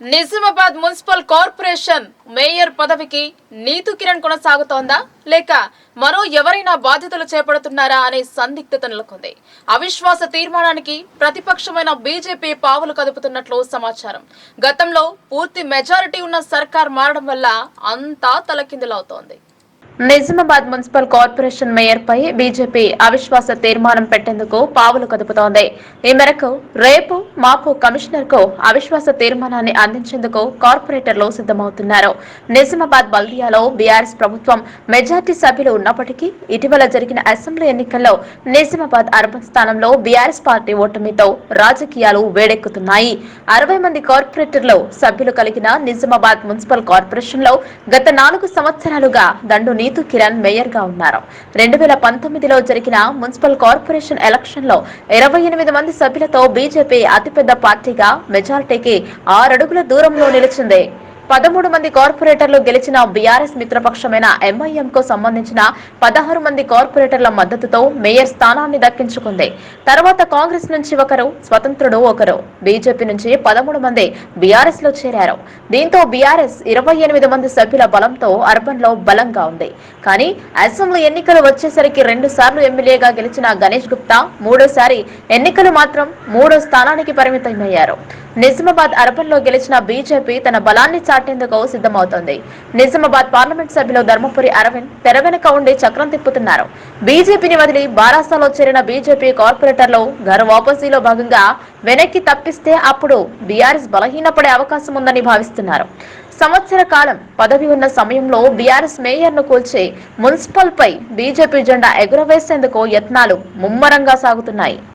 Nizamabad municipal corporation mayor పదవికి నీతు కిరణ్ కొనసాగుతోందా? లేక మరో ఎవరైనా బాధ్యతలు చేపడుతున్నారా అనే సందిగ్ధత నెలకొంది. అవిశ్వాస తీర్మానానికి ప్రతిపక్షమైన బీజేపీ పావులు కదుపుతున్నట్లు సమాచారం. గతంలో పూర్తి మెజారిటీ ఉన్న సర్కార్ మారడం వల్ల అంతా తలకిందులవుతోంది. నిజామాబాద్ మున్సిపల్ కార్పొరేషన్ మేయర్ పై బీజేపీ అవిశ్వాస తీర్మానం పెట్టేందుకు పావులు కదుపుతోంది. ఈ మేరకు రేపు మాపు కమిషనర్కు అవిశ్వాస తీర్మానాన్ని అందించేందుకు కార్పొరేటర్లు సిద్ధమవుతున్నారు. నిజామాబాద్ బల్దియాలో బీఆర్ఎస్ ప్రభుత్వం మెజార్టీ సభ్యులు ఉన్నప్పటికీ ఇటీవల జరిగిన అసెంబ్లీ ఎన్నికల్లో నిజామాబాద్ అర్బన్ స్థానంలో బీఆర్ఎస్ పార్టీ ఓటమితో రాజకీయాలు వేడెక్కుతున్నాయి. అరవై మంది కార్పొరేటర్లు సభ్యులు కలిగిన నిజామాబాద్ మున్సిపల్ కార్పొరేషన్లో గత నాలుగు సంవత్సరాలుగా దండుని నీతు కిరణ్ మేయర్గా ఉన్నారు. రెండు వేల పంతొమ్మిదిలో జరిగిన మున్సిపల్ కార్పొరేషన్ ఎలక్షన్లో ఇరవై ఎనిమిది మంది సభ్యులతో బీజేపీ అతిపెద్ద పార్టీగా మెజార్టీకి ఆరడుగుల దూరంలో నిలిచింది. పదమూడు మంది కార్పొరేటర్లు గెలిచిన బీఆర్ఎస్ మిత్రపక్షమైన ఎంఐఎం కు సంబంధించిన పదహారు మంది కార్పొరేటర్ల మద్దతుతో మేయర్ స్థానాన్ని దక్కించుకుంది. తర్వాత కాంగ్రెస్ నుంచి ఒకరు స్వతంత్రుడు ఒకరు. బీజేపీ నుంచి పదమూడు మంది బీఆర్ఎస్లో చేరారు. దీంతో బీఆర్ఎస్ ఇరవై ఎనిమిది మంది సభ్యుల బలంతో అర్బన్లో బలంగా ఉంది. కానీ అసెంబ్లీ ఎన్నికలు వచ్చేసరికి రెండు సార్లు ఎమ్మెల్యేగా గెలిచిన గణేష్ గుప్తా మూడోసారి ఎన్నికలు మాత్రం మూడో స్థానానికి పరిమితమయ్యారు. నిజామాబాద్ అర్బన్లో గెలిచిన బీజేపీ తన బలాన్ని చాటేందుకు సిద్ధమవుతోంది. నిజామాబాద్ పార్లమెంట్ సభ్యులు ధర్మపురి అరవింద్ తెర వెనుక ఉండి చక్రం తిప్పుతున్నారు. బీజేపీని వదిలి బారాసాలో చేరిన బీజేపీ కార్పొరేటర్లు ఘర్ వాపసీలో భాగంగా వెనక్కి తప్పిస్తే అప్పుడు బీఆర్ఎస్ బలహీనపడే అవకాశం ఉందని భావిస్తున్నారు. సంవత్సర కాలం పదవి ఉన్న సమయంలో బీఆర్ఎస్ మేయర్ను కూల్చి మున్సిపల్ పై బీజేపీ జెండా ఎగురవేసేందుకు యత్నాలు ముమ్మరంగా సాగుతున్నాయి.